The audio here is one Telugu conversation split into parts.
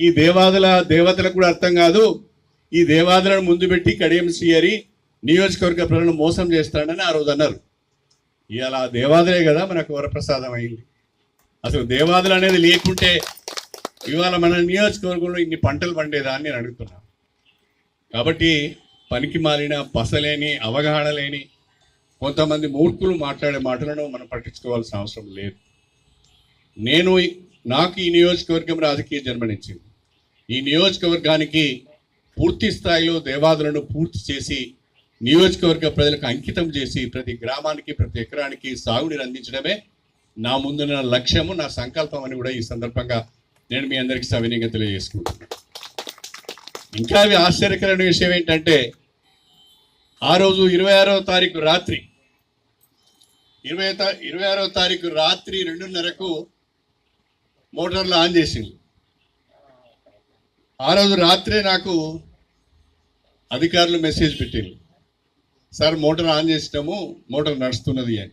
ఈ దేవాదుల దేవతలకు కూడా అర్థం కాదు. ఈ దేవాదులను ముందు పెట్టి కడియం శ్రీహరి నియోజకవర్గ ప్రజలను మోసం చేస్తాడని ఆ రోజు అన్నారు. ఇవాళ దేవాదులే కదా మనకు వరప్రసాదం అయింది. అసలు దేవాదులు అనేది లేకుంటే ఇవాళ మన నియోజకవర్గంలో ఇన్ని పంటలు పండేదా అని నేను అడుగుతున్నాను కాబట్టి పనికి మాలిన పసలేని అవగాహన లేని కొంతమంది మూర్ఖులు మాట్లాడే మాటలను మనం పట్టించుకోవాల్సిన అవసరం లేదు. నేను నాకు ఈ నియోజకవర్గం రాజకీయ జన్మనిచ్చింది ఈ నియోజకవర్గానికి పూర్తి స్థాయిలో దేవాదులను పూర్తి చేసి నియోజకవర్గ ప్రజలకు అంకితం చేసి ప్రతి గ్రామానికి ప్రతి ఎకరానికి సాగునీరు అందించడమే నా ముందున్న లక్ష్యము నా సంకల్పం అని కూడా ఈ సందర్భంగా నేను మీ అందరికీ సవినీయంగా తెలియజేసుకుంటున్నాను. ఇంకా అవి ఆశ్చర్యకరమైన విషయం ఏంటంటే ఆ రోజు ఇరవై ఆరవ తారీఖు రాత్రి ఇరవై తా- ఇరవై ఆరవ తారీఖు రాత్రి రెండున్నరకు మోటార్లు ఆన్ చేసింది ఆ రోజు రాత్రే నాకు అధికారులు మెసేజ్ పెట్టారు. సార్ మోటార్ ఆన్ చేసినాము మోటార్ నడుస్తున్నది అని.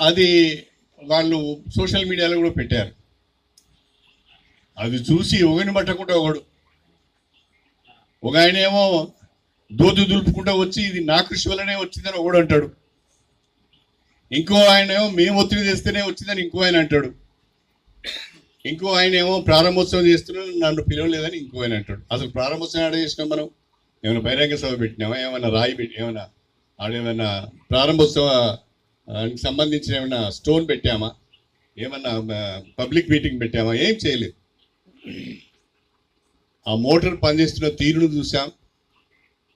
అది వాళ్ళు సోషల్ మీడియాలో కూడా పెట్టారు. అది చూసి ఒకని పట్టకుండా ఒకడు. ఒక ఆయన ఏమో దోతి దులుపుకుంటూ వచ్చి ఇది నా కృషి వల్లనే వచ్చిందని ఒకడు అంటాడు. ఇంకో ఆయన ఏమో మేము ఒత్తిడి చేస్తేనే వచ్చిందని ఇంకో ఆయన అంటాడు. ఇంకో ఆయన ఏమో ప్రారంభోత్సవం చేస్తున్నాను నన్ను పిలవలేదని ఇంకో ఆయన అంటాడు. అసలు ప్రారంభోత్సవం ఆడ చేసినాం మనం? ఏమైనా బహిరంగ సభ పెట్టినామా ఏమైనా రాయి పెట్టి ఏమైనా ఆడేమైనా ప్రారంభోత్సవానికి ఆ, సంబంధించిన ఏమైనా స్టోన్ పెట్టామా? ఏమన్నా పబ్లిక్ మీటింగ్ పెట్టామా? ఏం చేయలేదు. ఆ మోటార్ పనిచేస్తున్న తీరును చూసాం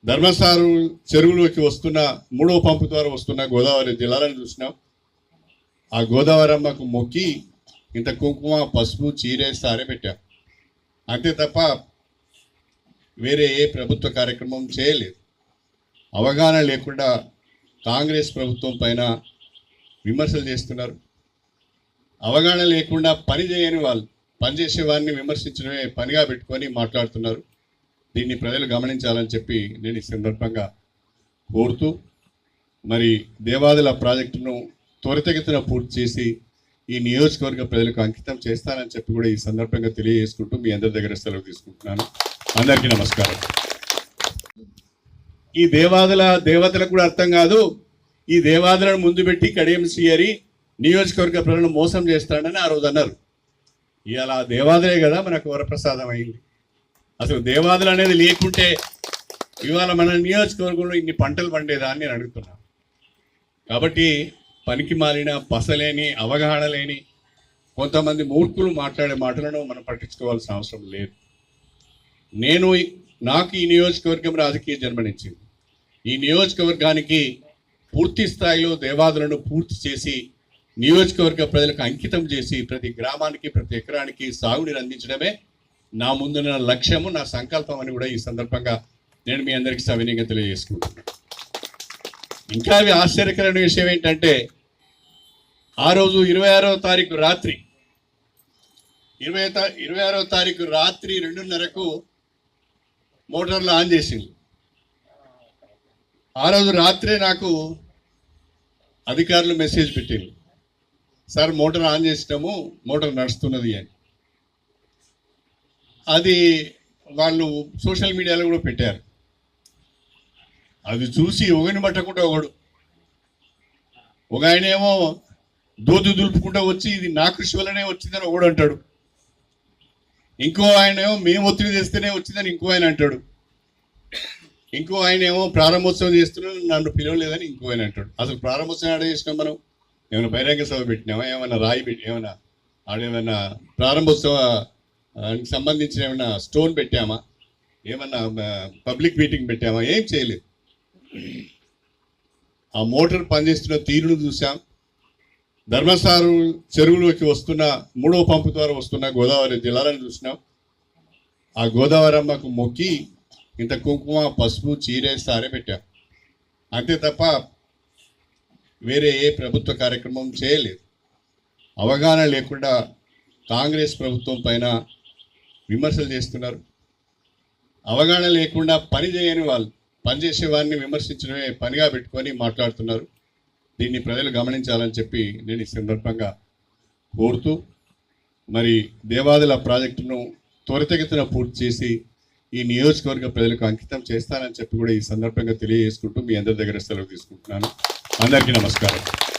ధర్మసారు చెరువులోకి వస్తున్న మూడవ పంపు ద్వారా వస్తున్న గోదావరి జిల్లాలను చూసినాం. ఆ గోదావరి అమ్మకు మొక్కి ఇంత కుంకుమ పసుపు చీరే సారే పెట్టాం. అంతే తప్ప వేరే ఏ ప్రభుత్వ కార్యక్రమం చేయలేదు. అవగాహన లేకుండా కాంగ్రెస్ ప్రభుత్వం పైన విమర్శలు చేస్తున్నారు. అవగాహన లేకుండా పని చేయని వాళ్ళు పనిచేసే వారిని విమర్శించడమే పనిగా పెట్టుకొని మాట్లాడుతున్నారు. దీన్ని ప్రజలు గమనించాలని చెప్పి నేను ఈ సందర్భంగా కోరుతూ మరి దేవాదుల ప్రాజెక్టును త్వరితగతిన పూర్తి చేసి ఈ నియోజకవర్గ ప్రజలకు అంకితం చేస్తానని చెప్పి కూడా ఈ సందర్భంగా తెలియజేసుకుంటూ మీ అందరి దగ్గర సెలవు తీసుకుంటున్నాను. అందరికీ నమస్కారం. ఈ దేవాదుల దేవతలకు కూడా అర్థం కాదు. ఈ దేవాదులను ముందు పెట్టి కడియం నియోజకవర్గ ప్రజలను మోసం చేస్తాడని ఆ రోజు అన్నారు. ఇవాళ ఆ దేవాదులే కదా మనకు వరప్రసాదం అయింది. అసలు దేవాదులు అనేది లేకుంటే ఇవాళ మన నియోజకవర్గంలో ఇన్ని పంటలు పండేదా అని నేను అడుగుతున్నాను కాబట్టి పనికి మాలిన పసలేని అవగాహన లేని కొంతమంది మూర్ఖులు మాట్లాడే మాటలను మనం పట్టించుకోవాల్సిన అవసరం లేదు. నేను నాకు ఈ నియోజకవర్గం రాజకీయ జన్మనిచ్చింది ఈ నియోజకవర్గానికి పూర్తి స్థాయిలో దేవాదులను పూర్తి చేసి నియోజకవర్గ ప్రజలకు అంకితం చేసి ప్రతి గ్రామానికి ప్రతి ఎకరానికి సాగునీరు అందించడమే నా ముందున్న లక్ష్యము నా సంకల్పం అని కూడా ఈ సందర్భంగా నేను మీ అందరికీ సవినీయంగా తెలియజేసుకుంటున్నాను. ఇంకా అవి ఆశ్చర్యకరమైన విషయం ఏంటంటే ఆ రోజు ఇరవై ఆరవ తారీఖు రాత్రి ఇరవై ఇరవై ఆరవ తారీఖు రాత్రి రెండున్నరకు మోటార్లు ఆన్ చేసింది. ఆ రోజు రాత్రే నాకు అధికారులు మెసేజ్ పెట్టారు సార్ మోటార్ ఆన్ చేసినాము మోటార్ నడుస్తున్నది అని. అది వాళ్ళు సోషల్ మీడియాలో కూడా పెట్టారు. అది చూసి ఒకని పట్టకుండా ఒకడు ఒక ఆయన ఏమో దోతి దులుపుకుంటూ వచ్చి ఇది నా కృషి వల్లనే వచ్చిందని ఒకడు అంటాడు. ఇంకో ఆయన ఏమో మేము ఒత్తిడి చేస్తేనే వచ్చిందని ఇంకో ఆయన అంటాడు. ఇంకో ఆయన ఏమో ప్రారంభోత్సవం చేస్తున్నాను నన్ను పిలవలేదని ఇంకో ఆయన అంటాడు. అసలు ప్రారంభోత్సవం ఆడ చేసినాం మనం? ఏమైనా బహిరంగ సభ పెట్టినామా? ఏమైనా రాయి పెట్టి ఏమైనా ఆడేమైనా ప్రారంభోత్సవానికి సంబంధించిన ఏమైనా స్టోన్ పెట్టామా? ఏమన్నా పబ్లిక్ మీటింగ్ పెట్టామా? ఏం చేయలేదు. ఆ మోటార్ పనిచేస్తున్న తీరును చూసాం ధర్మసారు చెరువులోకి వస్తున్న మూడవ పంపు ద్వారా వస్తున్న గోదావరి జిల్లాలను చూసినాం. ఆ గోదావరి అమ్మకు మొక్కి ఇంత కుంకుమ పసుపు చీరే సారే పెట్టాం అంతే తప్ప వేరే ఏ ప్రభుత్వ కార్యక్రమం చేయలేదు. అవగాహన లేకుండా కాంగ్రెస్ ప్రభుత్వం పైన విమర్శలు చేస్తున్నారు. అవగాహన లేకుండా పని చేయని వాళ్ళు పనిచేసే వారిని విమర్శించడమే పనిగా పెట్టుకొని మాట్లాడుతున్నారు. దీన్ని ప్రజలు గమనించాలని చెప్పి నేను ఈ సందర్భంగా కోరుతూ మరి దేవాదుల ప్రాజెక్టును త్వరితగతిన పూర్తి చేసి ఈ నియోజకవర్గ ప్రజలకు అంకితం చేస్తానని చెప్పి కూడా ఈ సందర్భంగా తెలియజేసుకుంటూ మీ అందరి దగ్గర సెలవు తీసుకుంటున్నాను. అందరికీ నమస్కారం.